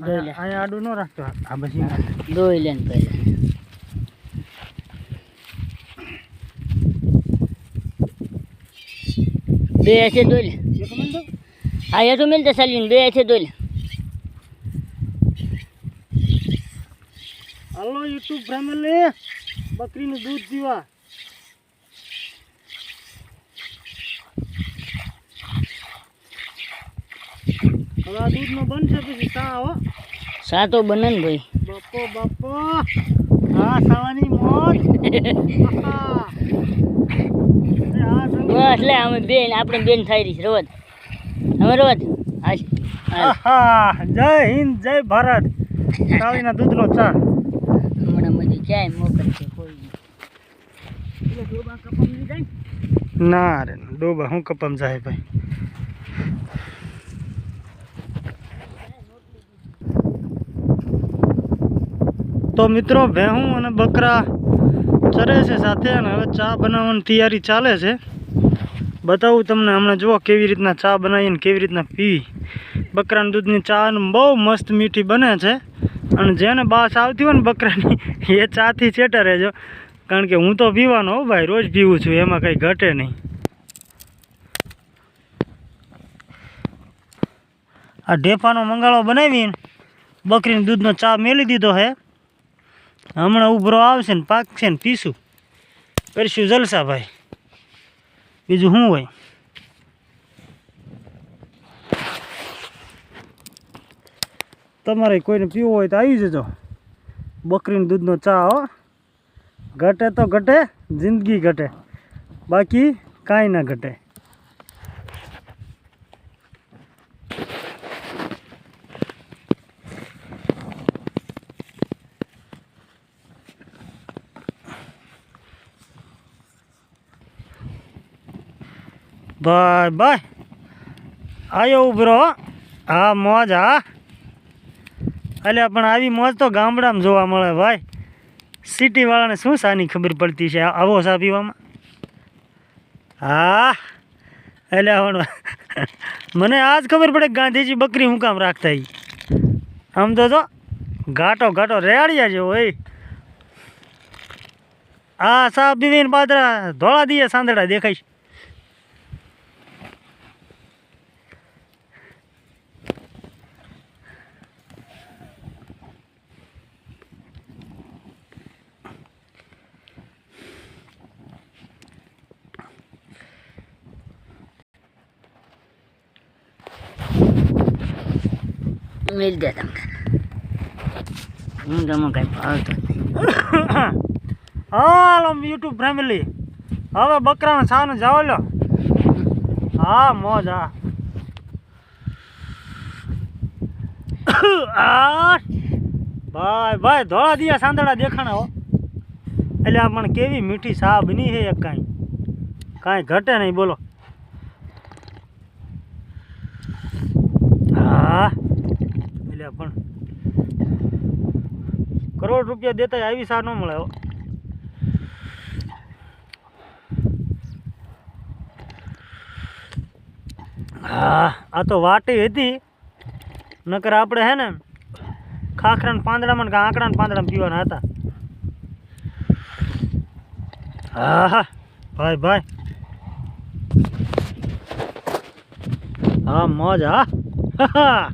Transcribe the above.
દોઈ લે. અહીંયા આડું ન રાખતો. આ પછી દોઈ લે ને પહેલા. બે છે દોઈ લે. એક મિનિટ હા. હેઠું મિલતે ચાલીને બે છે દોઈ લે. હાલો યુટ્યુબ ફેમિલી. બકરીનું દૂધ પીવા હવે આ દૂધનો બનશે પછી સા હો. સા તો બને ને ભાઈ. બાપો બાપો. હા સાવાની મોજ. એટલે અમે બેન આપણે બેન થઈ રહી છે. રવત અમે રોજ. જય હિન્દ જય ભારત. કાળીના દૂધનો ચા. હમણાં મને ક્યાંય મોકલ છે કોઈ ના રે ડોબા હું કપમ જાય ભાઈ? તો મિત્રો ભેહું અને બકરા ચરે છે સાથે અને હવે ચા બનાવવાની તૈયારી ચાલે છે. બતાવું તમને હમણાં જુઓ કેવી રીતના ચા બનાવીને કેવી રીતના પીવી બકરાના દૂધની ચા બહુ મસ્ત મીઠી બને છે. અને જેને બાસ આવતી હોય ને બકરાની, એ ચાથી ચેટે રહેજો. કારણ કે હું તો પીવાનો હો ભાઈ, રોજ પીવું છું, એમાં કંઈ ઘટે નહીં. આ ઢેફાનો મંગાળો બનાવીને બકરીના દૂધનો ચા મેલી દીધો હે. હમણાં ઉભરો આવશે ને પાકશે ને પીશું. કરીશું જલસા ભાઈ બીજું શું હોય? તમારે કોઈને પીવો હોય તો આવી જજો. બકરીનું દૂધનો ચા હો. ઘટે તો ઘટે, જિંદગી ઘટે. બાકી કાંઈ ના ઘટે. ભાઈ બાય આયો ઉભરો. હા મોજ, હા. અલ્યા, પણ આવી મોજ તો ગામડામાં જોવા મળે, ભાઈ. સિટીવાળાને શું સાની ખબર પડતી છે? આ- આવો સા પીવામાં? હા. એટલે પણ મને આજ ખબર પડે ગાંધીજી બકરી હું કામ રાખતા આમ તો જો, ઘાટો ઘાટો રેડિયા જેવો હોય હા સા પીવીને પાદરા ધોળા દીએ સાંદડા દેખાય મિલ દે તમને. હું તમે કઈ ભાવતો જ નહીં હાલો યુટ્યુબ ફેમિલી. હવે બકરાનો છાનો જાવ લો હા મોજ હા. આ ભાઈ ભાઈ ધોળા દિયા સાંદડા દેખાણા હો. એટલે આ પણ કેવી મીઠી સા બની છે એક કાંઈ. કાંઈ ઘટે નહીં બોલો હા એટલે પણ કરોડ રૂપિયા દેતા આવી સા ન મળે હા. આ તો વાટી હતી. નકર આપણે હે ને ખાખરા ને પાંદડામાં ને આંકડા ને પાંદડામાં પીવાના હતા. હા ભાઈ ભાઈ. હા, મોજ હા હા.